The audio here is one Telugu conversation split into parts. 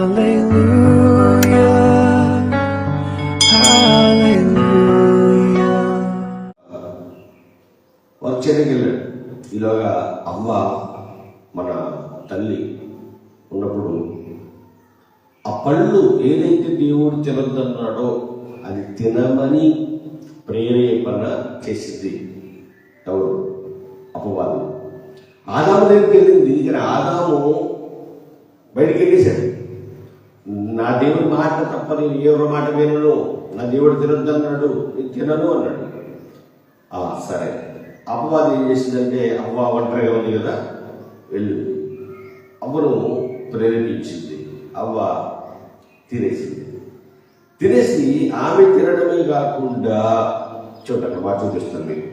Hallelujah. వారు చెన్నైకి వెళ్ళాడు. ఈలోగా అమ్మ మన తల్లి ఉన్నప్పుడు ఆ పళ్ళు ఏదైతే దేవుడు తినద్దన్నాడో అది తినమని ప్రేరేపణ చేసింది ఎవరు? అపవాదం. ఆదాము దగ్గరికి వెళ్ళింది. కానీ ఆదాము బయటికి వెళ్ళేశాడు. నా దేవుడి మాట తప్పని నేను ఎవరి మాట వినను. నా దేవుడు తినొద్దన్నాడు. నేను తినను అన్నాడు. ఆ, సరే. అపవాది ఏం చేసిందంటే అవ్వ ఒంటరిగా ఉంది కదా వెళ్ళు. అవ్వను ప్రేరేపించింది. అవ్వ తినేసింది. తినేసి ఆమె తినడమే కాకుండా చూడండి మాట చూపిస్తాను మీకు.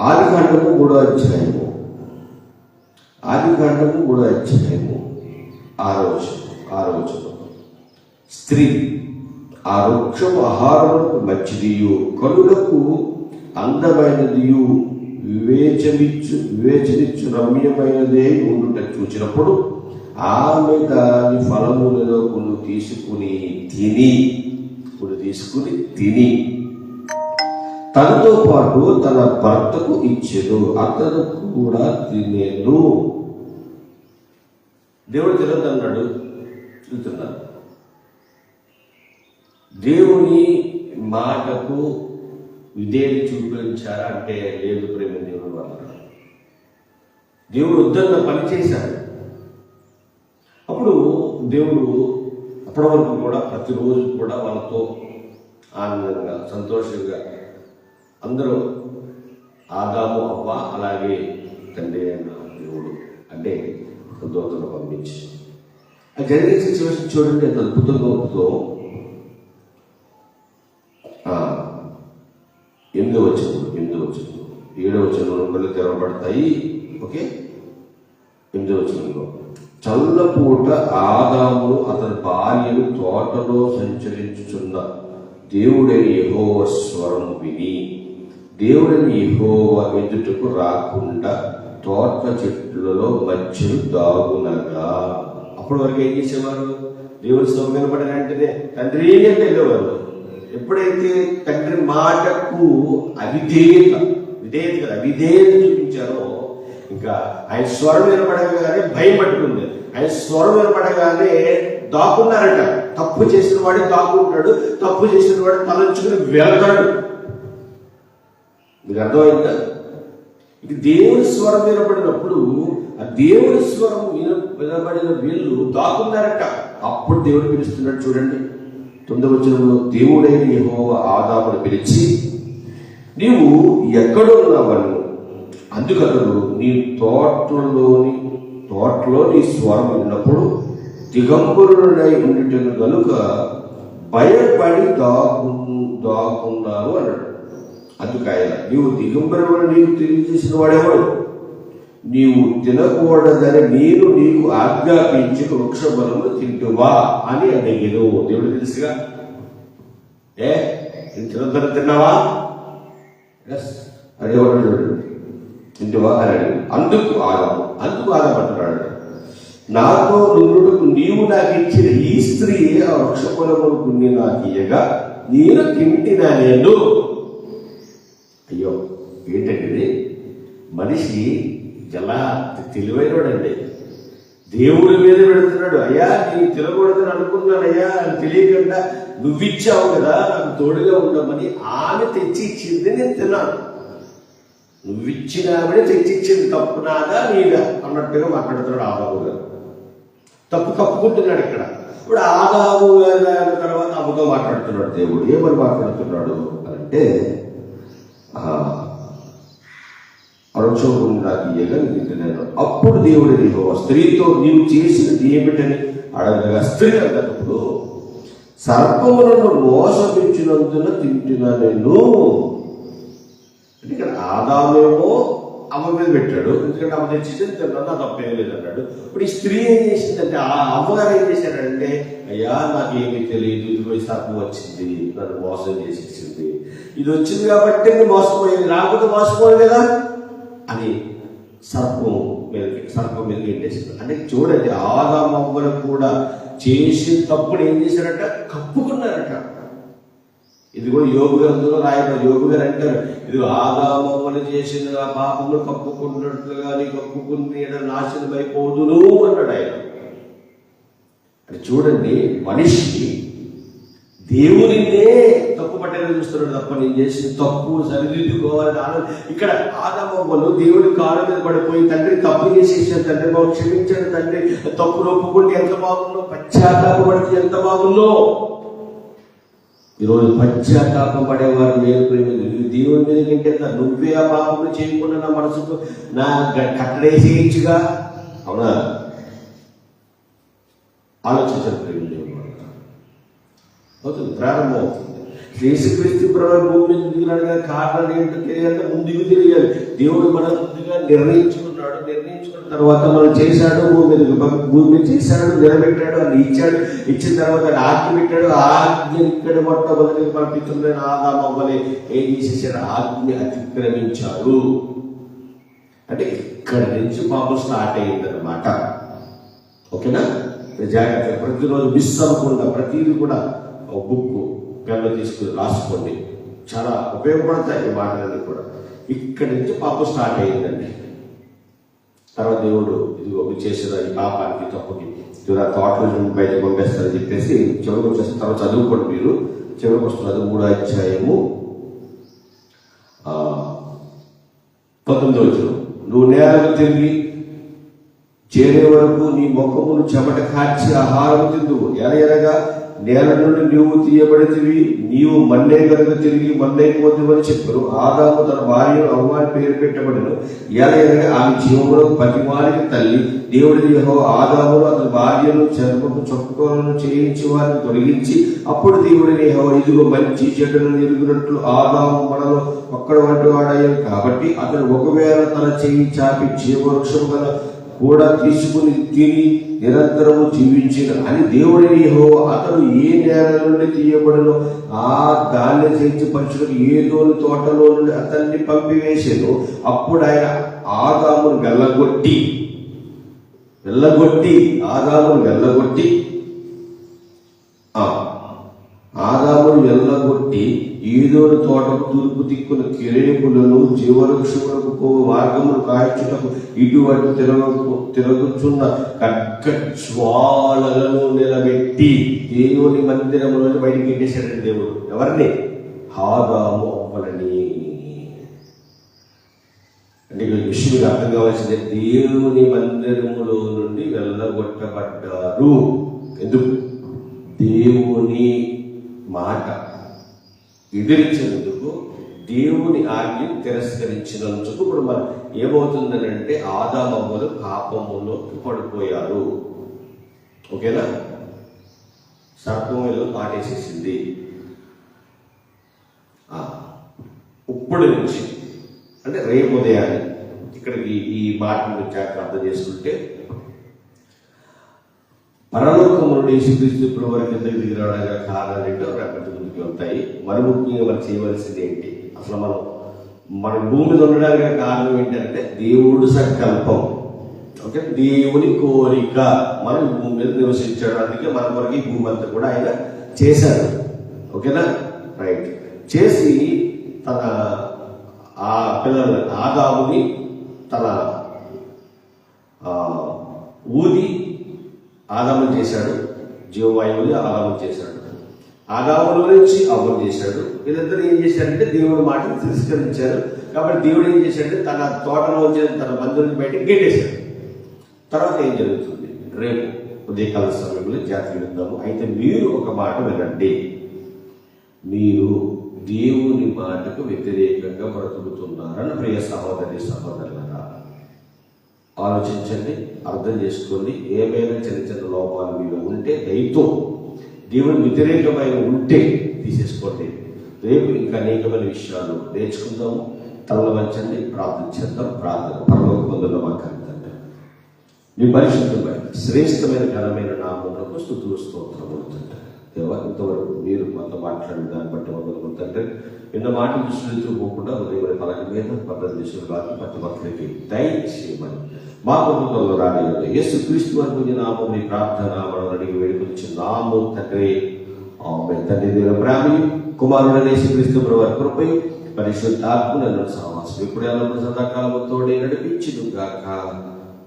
ఆది మూడో అధ్యాయము. ఆదికాండము మూడో అధ్యాయము. ఆ రోజు ఆ రోజు స్త్రీ ఆ వృక్షం ఆహారములకు మంచిదియు. కనులకు అందమైనదియు. వివేచనిచ్చు వివేచనిచ్చు రమ్యమైనదే ఉండుట చూచినప్పుడు ఆమె దాని ఫలములలో కొన్ని తీసుకుని తిని కొన్ని తీసుకుని తిని. తనతో పాటు తన భర్తకు ఇచ్చెను అతను కూడా తినేను. దేవుడు తినదన్నాడు చూస్తున్నాను. దేవుని మాటకు విధేయత చూపించారా అంటే లేదు ప్రేమ దేవుడు అన్నాడు దేవుడు వద్దన్న పని చేశాడు అప్పుడు దేవుడు అప్పటి వరకు కూడా ప్రతిరోజు కూడా వాళ్ళతో ఆనందంగా సంతోషంగా అందరూ ఆదాము అవ్వ అలాగే తండ్రి అయిన దేవుడు అంటే ఒక దూతను పంపించి. ఆ జరిగే సిచ్యువేషన్ చూడండి ఎంత అద్భుతంగా ఉంటుందో ఆ, ఎనిమిదో వచ్చిన ఎనిమిదో వచ్చిన ఏడో వచ్చిన కళ్ళు తెరవబడతాయి. ఓకే? ఎనిమిదో వచ్చినంలో చల్లపూట ఆదాములు అతని భార్యను తోటలో సంచరించుచున్న దేవుడైన యహోవ స్వరం విని దేవుడైన యహోవ ఎదుటకు రాకుండా తోట చెట్లలో మధ్యలు దాగునగా. అప్పటి వరకు ఏం చేసేవారు? దేవుడి స్వరం వినపడిన వెంటనే తండ్రి అంటే వెళ్ళేవారు ఎప్పుడైతే తండ్రి మాటకు అవిధేయత విధేయత కదా విధేయత చూపించారో ఇంకా ఆయన స్వరం వినపడగానే భయం పట్టుకుంది. ఆయన స్వరం వినపడగానే దాక్కున్నారట. తప్పు చేసిన వాడు దాక్కుంటాడు తప్పు చేసిన వాడు తలంచుకుని వెళ్తాడు. మీకు అర్థమైందా? ఇది దేవుని స్వరం వినపడినప్పుడు ఆ దేవుని స్వరం విన వినబడిన వీళ్ళు దాక్కున్నారట. అప్పుడు దేవుడు పిలుస్తున్నాడు చూడండి. తొమ్మిదవ వచనంలో దేవుడైన యెహోవ ఆదామును పిలిచి నీవు ఎక్కడున్నావను అందుకతడు నీ తోటలోని తోటలో నీ స్వరం విన్నప్పుడు దిగంబరుడై ఉండిటను కనుక భయపడి దాకు దాక్కున్నాను అన్నాడు. అందుకు ఆయన నీవు దిగంబరుడు నీకు తెలియజేసిన వాడెవడు? నీవు తినకూడదని నేను నీకు ఆజ్ఞాపించిన వృక్ష బలము తింటువా అని అడిగేదో దేవుడు తెలుసుగా? ఏ? తినదని తిన్నావా? ఎస్ అదేవాడు అని అందుకు ఆదాము అందుకు ఆదాం అంటున్నాడు నాతో నుండుటకు నీవు నాకు ఇచ్చిన ఈ స్త్రీ ఆ వృక్ష గుండి నాకు ఇయ్యగా నేను తింటినా నేను? అయ్యో ఏంటంటే మనిషి ఎలా తెలివైనవాడండి. దేవుడి మీద పెడుతున్నాడు. అయ్యా నేను తినకూడదని అనుకున్నాను అయ్యా అని తెలియకుండా నువ్విచ్చావు కదా నాకు తోడుగా ఉండమని ఆమె తెచ్చి ఇచ్చింది నేను తిన్నాను. నువ్విచ్చిన ఆమెనే తెచ్చి ఇచ్చింది తప్పు నాదా నీదా? అన్నట్టుగా మాట్లాడుతున్నాడు ఆదాము గారు. తప్పు కప్పుకుంటున్నాడు ఇక్కడ. ఇప్పుడు ఆదాము గారు అయిన తర్వాత అమ్మతో మాట్లాడుతున్నాడు దేవుడు. ఏమని మాట్లాడుతున్నాడు అంటే ఆ, అరుచోడు నాకు ఇయ్యగా అప్పుడు దేవుడు నీకు స్త్రీతో నీవు చేసినది ఏమిటని అడగగా స్త్రీ అన్నప్పుడు సర్పములను మోసపించినందున తింటున్నా నేను. ఇక్కడ ఆదామేమో అమ్మ మీద పెట్టాడు. ఎందుకంటే అమ్మ చేసిన తిన్నాను నా తప్పేం లేదు అన్నాడు ఇప్పుడు ఈ స్త్రీ ఏం చేసిందంటే ఆ అమ్మగారు ఏం చేశారంటే అయ్యా నాకు ఏమీ తెలియదు ఇది పోయి సర్పం వచ్చింది నన్ను మోసం చేసేసింది. ఇది వచ్చింది కాబట్టి మోసపోయింది రాకపోతే మోసపోయింది కదా. అని సర్పం మీదకి సర్పం మీదకి వెళ్ళేసింది అంటే చూడండి ఆదామవ్వలు కూడా చేసిన తప్పుడు ఏం చేశారట? కప్పుకున్నారట. ఇది కూడా యోగు గ్రంథంలో రాయబడి యోగు గారు అంటారు ఇది ఆదామవ్వలు చేసిన ఆ పాపములు కప్పుకున్నట్లుగా కప్పుకుని నాశనం అయిపోదును అన్నాడు ఆయన. చూడండి మనిషి దేవునినే తప్పు పట్టేలా చూస్తున్నాడు తప్ప నేను చేసిన తప్పు సరిదిద్దుకోవాలని ఆలోచన. ఇక్కడ ఆదమ్మలు దేవుడి కాళ్ళ మీద పడిపోయి తండ్రి తప్పు చేసేసాడు తండ్రి బాబు క్షమించాడు తండ్రి తప్పు ఒప్పుకుంటే ఎంత బాగుందో? పశ్చాత్తాపడితే ఎంత బాగుందో? ఈరోజు పశ్చాత్తాపం పడేవారు నేను దేవుడి దేవుని మీద కంటే నువ్వే ఆ పాపం చేయకుండా నా మనసుకు నా కట్టడేసేయచ్చుగా? అవునా? ఆలోచించారు ప్రేమించు అవుతుంది. ప్రారంభం అవుతుంది. యేసుక్రీస్తు ప్రభు భూమి మీద దిగినాడు కానీ కారణాలు ఏంటో తెలియాలంటే ముందుకు తెలియాలి దేవుడు మన ముందుగా నిర్ణయించుకున్నాడు. నిర్ణయించుకున్న తర్వాత మనం చేశాడు భూమి భూమి చేశాడు నిలబెట్టాడు అని ఇచ్చాడు. ఇచ్చిన తర్వాత ఆజ్ఞ పెట్టాడు ఆజ్ఞ ఇక్కడ మొట్టమొదటి మన పితృలైన ఆదాం అవ్వలే. ఏం చేసేసాడు? ఆజ్ఞ అతిక్రమించారు అంటే ఇక్కడ నుంచి పాపం స్టార్ట్ అయ్యిందన్నమాట. ఓకేనా? జాగ్రత్త ప్రతిరోజు మిస్ అవ్వకుండా ప్రతిదీ కూడా ఒక బుక్ పెన్ను తీసుకుని రాసుకోండి. చాలా ఉపయోగపడతాయి ఈ మాటలన్నీ కూడా. ఇక్కడి నుంచి పాపం స్టార్ట్ అయ్యిందండి. తర్వాత దేవుడు ఇది ఒక చేసిన ఈ పాపానికి తప్పుకి ఇలా తోటలో నుండి బయట పంపేస్తారని చెప్పేసి చివరికి వచ్చేసిన తర్వాత చదువుకోండి మీరు. చివరికి వస్తున్నది మూడో అధ్యాయము పంతొమ్మిది వచ్చిన నువ్వు నేలకు తిరిగి చేరే వరకు నీ మొక్కమును చెమట కార్చి ఆహారం తిందువు. ఎరగా నేల నుండి నీవు తీయబడితివి నీవు మన్నే కనుక తిరిగి మన్నైపోతువని చెప్పారు ఆదాము తన భార్య అవ్వాని పేరు పెట్టబడిను. ఎనగా ఆమె జీవములకు పతిమాలికి తల్లి దేవుడి దేహో ఆదాములు అతని భార్యను చర్మపు చొక్కలను చేయించి వారిని తొలగించి అప్పుడు దేవుడి దేహో ఇదిగో మంచి చెడులను ఎరుగునట్లు ఆదాము మనలో ఒక్కడ వంటి వాడయ్యాడు. కాబట్టి అతను ఒకవేళ తన చేయి చాపి జీవవృక్షం గల కూడా తీసుకుని తిని నిరంతరము జీవించిన అని దేవుడిని హో అతను ఏ నేల నుండి తీయబడను ఆ ధాన్య చేయించి పరుచుకుని ఏదోని తోటలో నుండి అతన్ని పంపివేసాను అప్పుడు ఆయన ఆదామును వెళ్ళగొట్టి వెళ్ళగొట్టి ఆదామును వెళ్ళగొట్టి ఆదామును వెళ్ళగొట్టి ఈదోడు తోటకు తూర్పు దిక్కున కిరేపులను జీవవృక్షములకు మార్గములు మార్గమును కాల్చుటకు ఇటువంటి తిరగ తిరుగుచున్న ఖడ్గ జ్వాలలను నిలబెట్టి దేవుని మందిరములో బయటికి ఎట్టేశాడండి దేవుడు. ఎవరిని? ఆదాము అవ్వలని. అంటే ఇక్కడ విషయం అర్థం కావాల్సింది. దేవుని మందిరములో నుండి వెళ్ళగొట్టబడ్డారు. ఎందుకు? దేవుని మాట. ఎదిరించినందుకు దేవుని ఆజ్ఞ తిరస్కరించినందుకు ఇప్పుడు మనం ఏమవుతుందని అంటే ఆదామవ్వలు పాపములోకి పడిపోయారు. ఓకేనా? సర్పంలో పాటేసేసింది ఆ, ఇప్పుడు నుంచి అంటే రేపు ఉదయాన్ని ఇక్కడికి ఈ మాటను జాగ్రత్త అర్థం చేసుకుంటే పరలోకము నుండి యేసుక్రీస్తు ప్రభు వారి కిందకి దిగి రావడానికి కారణాలు ఏంటో రేపటి ముందుకు వెళ్తాయి. మరి ముఖ్యంగా మనం చేయవలసింది ఏంటి? అసలు మనం మన భూమి మీద ఉండడానికి కారణం ఏంటంటే దేవుడు సంకల్పం. ఓకే? దేవుని కోరిక. మనం భూమి మీద నివసించాడు. అందుకే మన కొరకు ఈ భూమి అంతా కూడా ఆయన చేశారు ఓకేనా? రైట్. చేసి తన ఆ పిల్లల ఆదాముని తన ఊది ఆదాము చేశాడు జీవవాయువుని ఆదాము చేశాడు. ఆదాముల నుంచి అవ్వను చేశాడు. ఇదంతా ఏం చేశారంటే దేవుడి మాటను తిరస్కరించారు. కాబట్టి దేవుడు ఏం చేశాడంటే తన తోటలో వచ్చిన తన బంధువుని బయట గెట్టేశాడు. తర్వాత ఏం జరుగుతుంది? రేపు ఉదయకాల సమయంలో జాతర విందాము. అయితే మీరు ఒక మాట వినండి. మీరు దేవుని మాటకు వ్యతిరేకంగా బ్రతుకుతున్నారని ప్రియ సహోదరి సహోదరులరా ఆలోచించండి అర్థం చేసుకోండి ఏమైనా చిన్న చిన్న లోపాలు మీలో ఉంటే దయతో దేవుని వ్యతిరేకమైన ఉంటే తీసేసుకోండి. రేపు ఇంకా అనేకమైన విషయాలు నేర్చుకుందాము. తల వంచండి ప్రార్థన చేద్దాం ప్రార్థన పరలోక పొందుల అంతండి మీ పరిశుద్ధమైన శ్రేష్టమైన ఘనమైన నామములకు స్థుతులు స్తోత్రం అవుతుంది దేవా ఇంతవరకు మీరు మాతో మాట్లాడిన దాన్ని బట్టి వందలు తండ్రి నిన్న మాట దృష్టిలో పోకుండా ఉదయం పలక మీద పద్ధతి దిశలు కాదు పట్టు భక్తులకి దయచేయమని మా కుటుంబంలో రాని యేసు క్రీస్తు వరకు నీ నామం మీ ప్రార్థన మనం అడిగి వేడుకొచ్చి నాము తండ్రి. ఆమె తండ్రి దేవుని ప్రేమ కుమారుడు యేసు క్రీస్తు వారి కృపై పరిశుద్ధాత్మ సమాసం ఇప్పుడు ఎలా సదాకాలం తోడే గాక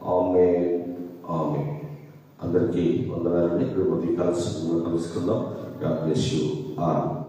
ఆమె ఆమె అందరికీ వందనాలని ఇప్పుడు కొద్ది కలుసుకుందాం కలుసుకుందాం. God bless you all